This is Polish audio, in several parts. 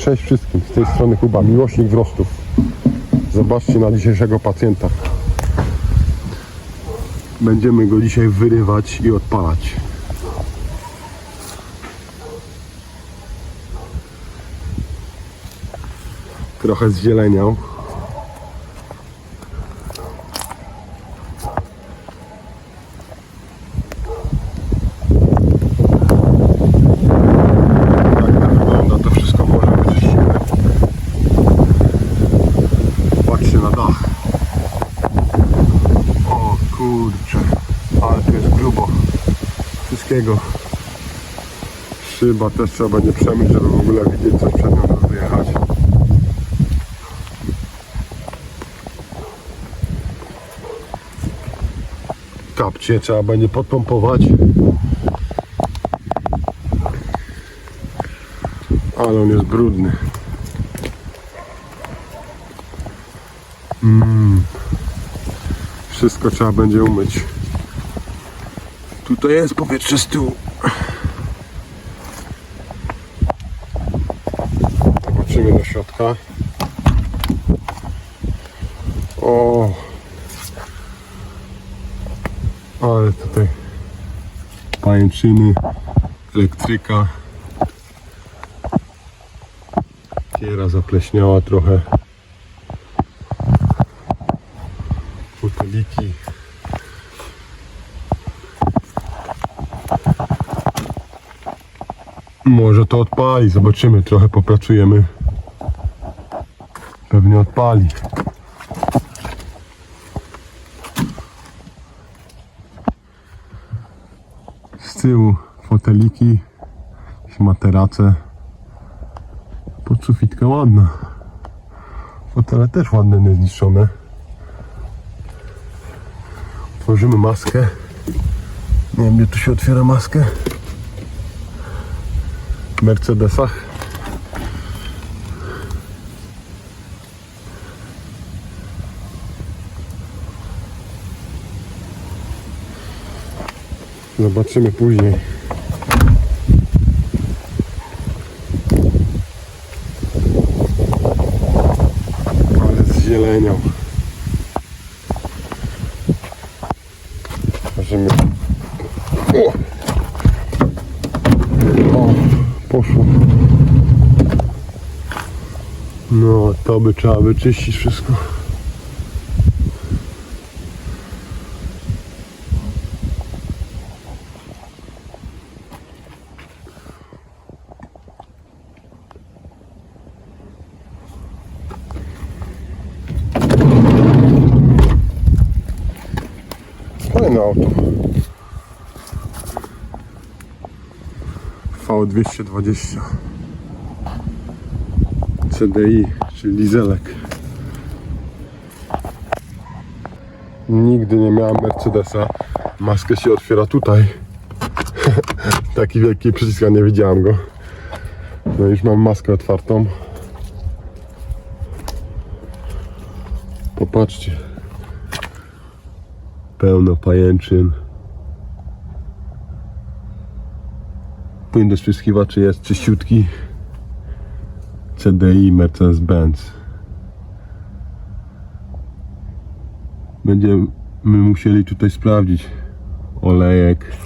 Cześć wszystkim, z tej strony Kuba, miłośnik wzrostów. Zobaczcie na dzisiejszego pacjenta. Będziemy go dzisiaj wyrywać i odpalać. Trochę zzieleniał. Tak to wygląda, to wszystko może być siłę. Patrzcie na dach. O kurczę, ale tu jest grubo. Wszystkiego. Szyba też trzeba będzie przemyć, żeby w ogóle widzieć coś przed nią, żeby. Kapcie trzeba będzie podpompować. Ale on jest brudny. Mm. Wszystko trzeba będzie umyć. Tutaj jest powietrze z tyłu. Zobaczymy do środka. O! Ale tutaj pajęczyny, elektryka. Kiera zapleśniała trochę. Foteliki. Może to odpali, zobaczymy, trochę popracujemy. Pewnie odpali. Z tyłu foteliki, materace. Podsufitka ładna. Fotele też ładne, niezniszczone. Otworzymy maskę. Nie wiem, gdzie tu się otwiera maskę. Mercedesach. Zobaczymy później. Ale zzieleniał. Możemy... O! o! Poszło. No, to by trzeba wyczyścić wszystko. Fajne auto. V220 CDI, czyli dieselek. Nigdy nie miałem Mercedesa. Maskę się otwiera tutaj. Taki wielki przycisk, nie widziałem go. No już mam maskę otwartą. Popatrzcie. Pełno pajęczyn. Płyn do spryskiwaczy jest czyściutki. CDI Mercedes-Benz. Będziemy musieli tutaj sprawdzić olejek,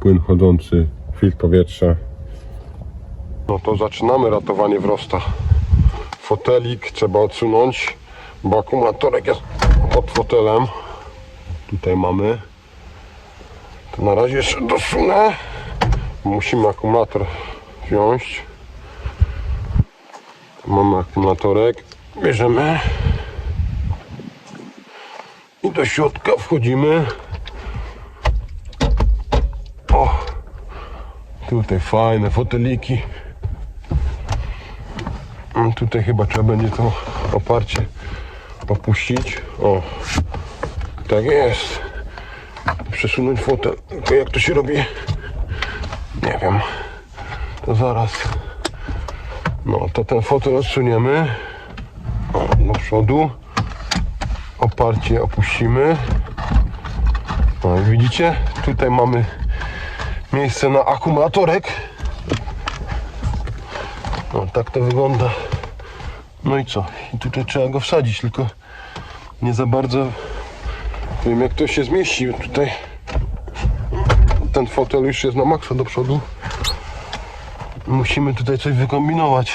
płyn chodzący, filtr powietrza. No to zaczynamy ratowanie wrosta. Fotelik trzeba odsunąć, bo akumulatorek jest pod fotelem. Tutaj mamy. To na razie jeszcze dosunę. Musimy akumulator wziąć. Mamy akumulatorek. Bierzemy. I do środka wchodzimy. O! Tutaj fajne foteliki. Mm, Tutaj chyba trzeba będzie to oparcie opuścić. O! Tak jest. Przesunąć fotel. Jak to się robi? Nie wiem. To zaraz. No to ten fotel odsuniemy. Do przodu. Oparcie opuścimy. No widzicie? Tutaj mamy miejsce na akumulatorek. No tak to wygląda. No i co? I tutaj trzeba go wsadzić, tylko nie za bardzo wiem jak to się zmieści. Tutaj ten fotel już jest na maksa do przodu. Musimy tutaj coś wykombinować.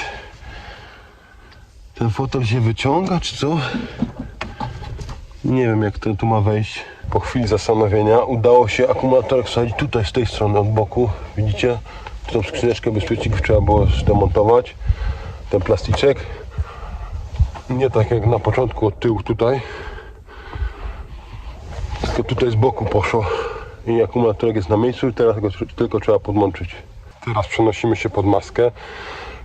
Ten fotel się wyciąga, czy co? Nie wiem jak to tu ma wejść. Po chwili zastanowienia udało się akumulator wsadzić tutaj z tej strony od boku. Widzicie? Tą skrzyneczkę bezpieczników trzeba było zdemontować. Ten plasticzek. Nie tak jak na początku od tyłu tutaj. Tylko tutaj z boku poszło. I akumulatorek jest na miejscu i teraz go tylko trzeba podłączyć. Teraz przenosimy się pod maskę.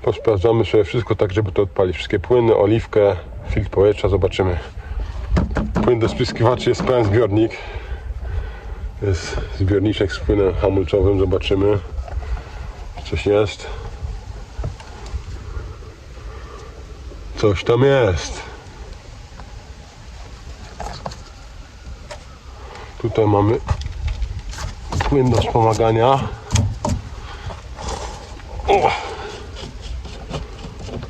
Posprawdzamy sobie wszystko tak, żeby to odpalić. Wszystkie płyny, oliwkę, filtr powietrza, zobaczymy. Płyn do spryskiwaczy jest pełen zbiornik. Jest zbiorniczek z płynem hamulcowym, zobaczymy. czy Coś jest. Coś tam jest. Tutaj mamy płyn do wspomagania. O!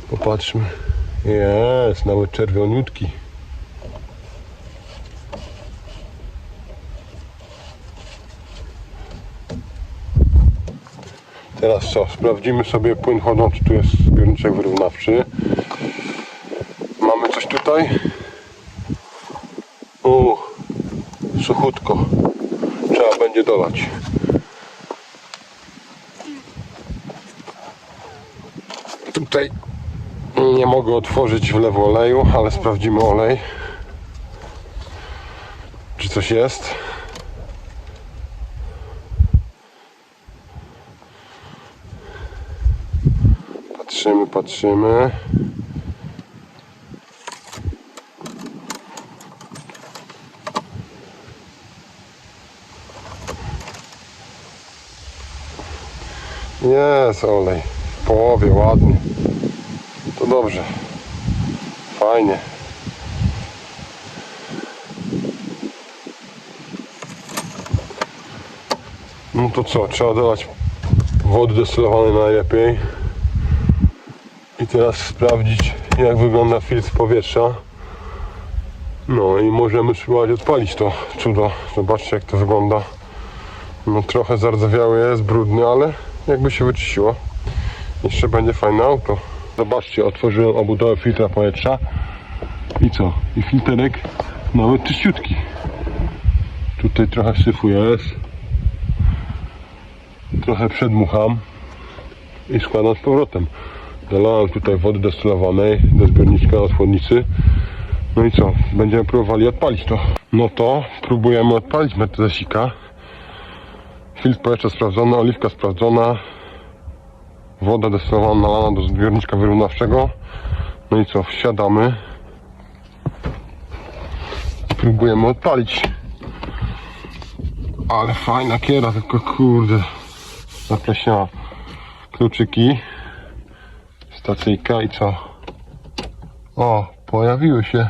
Popatrzmy. Jest, nawet czerwioniutki. Teraz co? Sprawdzimy sobie płyn chodzący. Tu jest zbiorniczek wyrównawczy. Mamy coś tutaj. O, suchutko. Trzeba będzie dolać. Tutaj nie mogę otworzyć wlewu oleju, ale sprawdzimy olej. Czy coś jest? Patrzymy, patrzymy. Jest olej. Połowie, ładnie. To dobrze. Fajnie. No to co, trzeba dodać wody destylowanej najlepiej. I teraz sprawdzić jak wygląda filtr powietrza. No i możemy spróbować odpalić to cudo. Zobaczcie jak to wygląda. No trochę zardzewiały jest, brudny, ale jakby się wyczyściło. Jeszcze będzie fajne auto. Zobaczcie, otworzyłem obudowę filtra powietrza. I co? I filterek nawet czyściutki. Tutaj trochę syfu jest. Trochę przedmucham. I składam z powrotem. Dolałem tutaj wody destylowanej do zbiorniczka od chłodnicy. No i co? Będziemy próbowali odpalić to. No to próbujemy odpalić Mercedesika. Filtr powietrza sprawdzony, oliwka sprawdzona. Woda destylowana nalana do zbiorniczka wyrównawczego. No i co? Wsiadamy. Próbujemy odpalić. Ale fajna kiera, tylko kurde. Zapleśniała. Kluczyki stacyjka i co? O, pojawiły się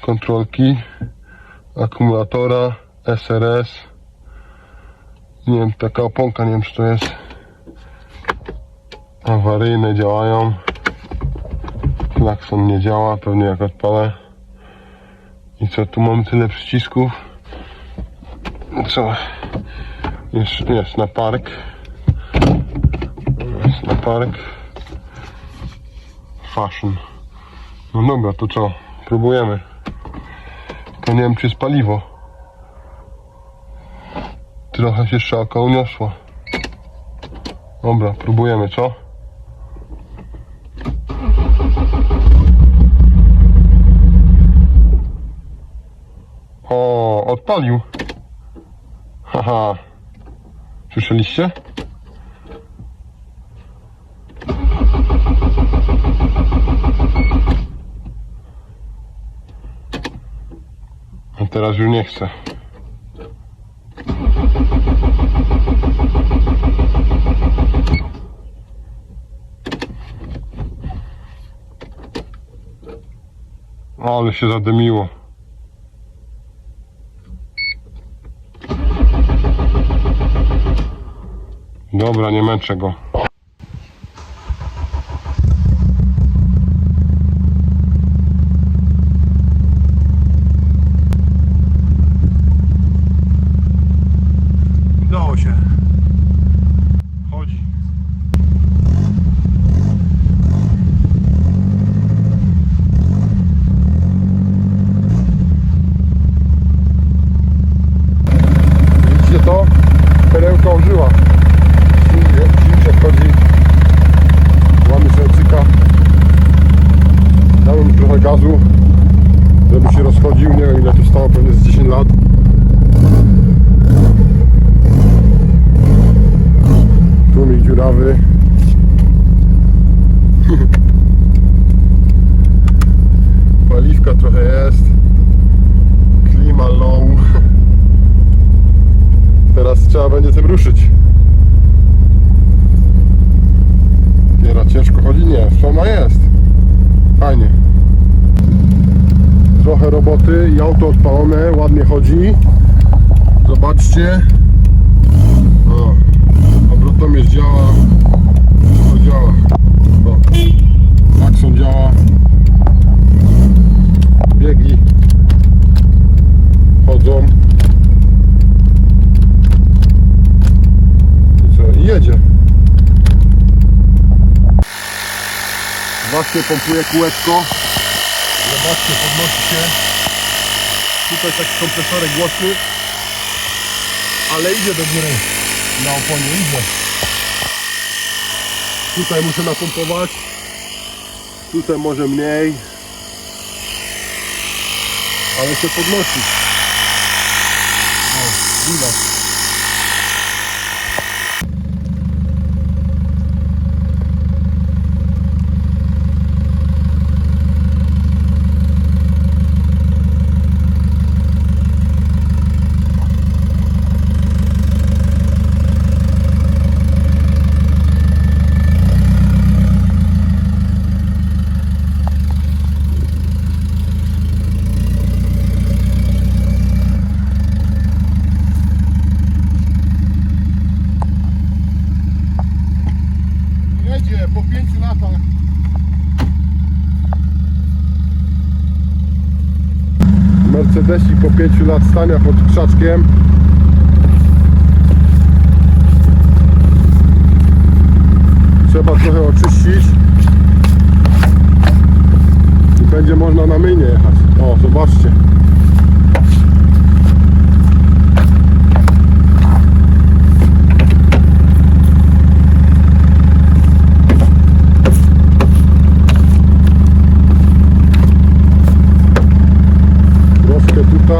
kontrolki akumulatora SRS. Nie wiem, taka oponka, nie wiem czy to jest awaryjne, działają. Klakson nie działa, pewnie jak odpalę. I co, tu mamy tyle przycisków. Co? Jest, jest na park. Jest na park fashion. No dobra, to co? Próbujemy. To nie wiem, czy jest paliwo. Trochę się strzałka uniosła. Dobra, próbujemy, co? O, odpalił. Haha. Słyszeliście? A teraz już nie chcę. Ale się zadymiło. Dobra, nie męczę go. Udało się. trawy. Paliwka trochę jest. Klima low. Teraz trzeba będzie tym ruszyć. Giera ciężko chodzi? Nie, szona jest. Fajnie. Trochę roboty i auto odpalone, ładnie chodzi. Zobaczcie. O obrotomierz działa. To działa. O, Maxon działa. Biegi chodzą. I co? I jedzie. Właśnie pompuje kółeczko. Zobaczcie, podnosi się. Tutaj taki kompresorek głośny. Ale idzie do góry. Na oponie idzie. Tutaj muszę napompować. Tutaj może mniej. Ale się podnosi. O, widać. Mercedesik po 5 lat stania pod krzaczkiem. Trzeba trochę oczyścić. I będzie można na myjnie jechać. O, zobaczcie.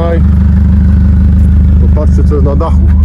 Tutaj. Popatrzcie co jest na dachu.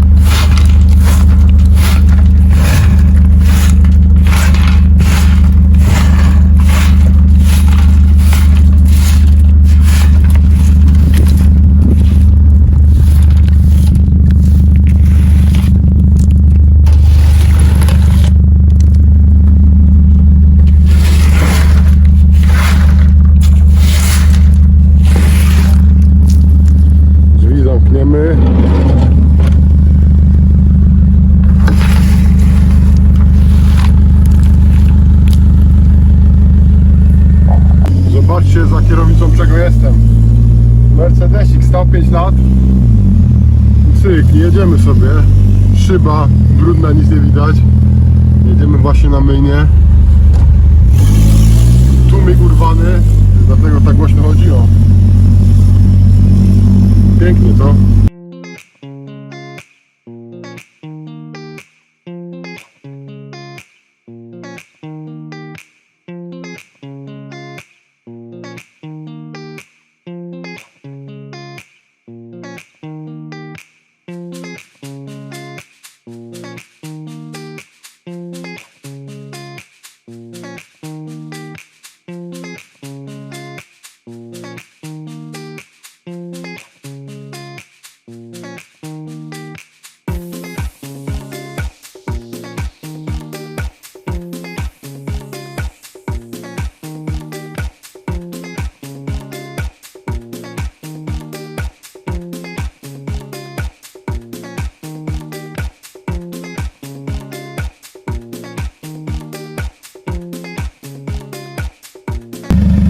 Jedziemy sobie. Szyba brudna, nic nie widać. Jedziemy właśnie na myjnie.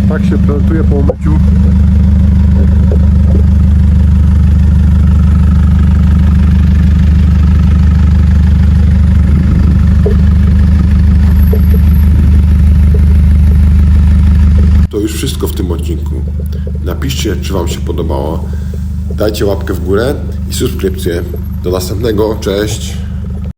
Tak się prezentuje po umyciu. To już wszystko w tym odcinku. Napiszcie, czy Wam się podobało. Dajcie łapkę w górę i subskrypcję. Do następnego, cześć!